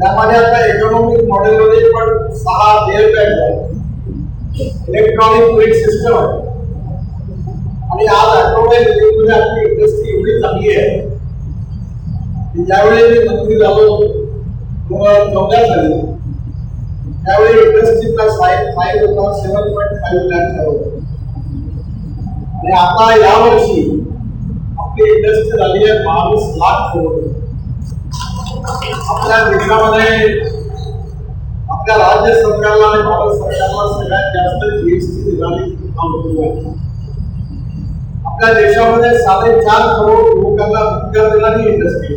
त्यामध्ये आता इकॉनॉमिक मॉडेलमध्ये पण सहा एअर इलेक्ट्रॉनिक ब्रेक सिस्टम आहे. आज ऑटोमोबाईल मध्ये आपली इंडस्ट्री एवढी चांगली आहे. की मंत्री झालो हज़ार चौदा साली. त्यावेळी होता सेवन पॉईंट फाईव्ह लॅक आता यावर्षी आपली इंडस्ट्री झाली आहे बावीस लाख करोड आपल्या देशामध्ये आपल्या राज्य सरकारला आणि भारत सरकारला सगळ्यात जास्त जीएसटी निघाली आपल्या देशामध्ये साडेचार करोड लोकांना रोजगार देणारी इंडस्ट्री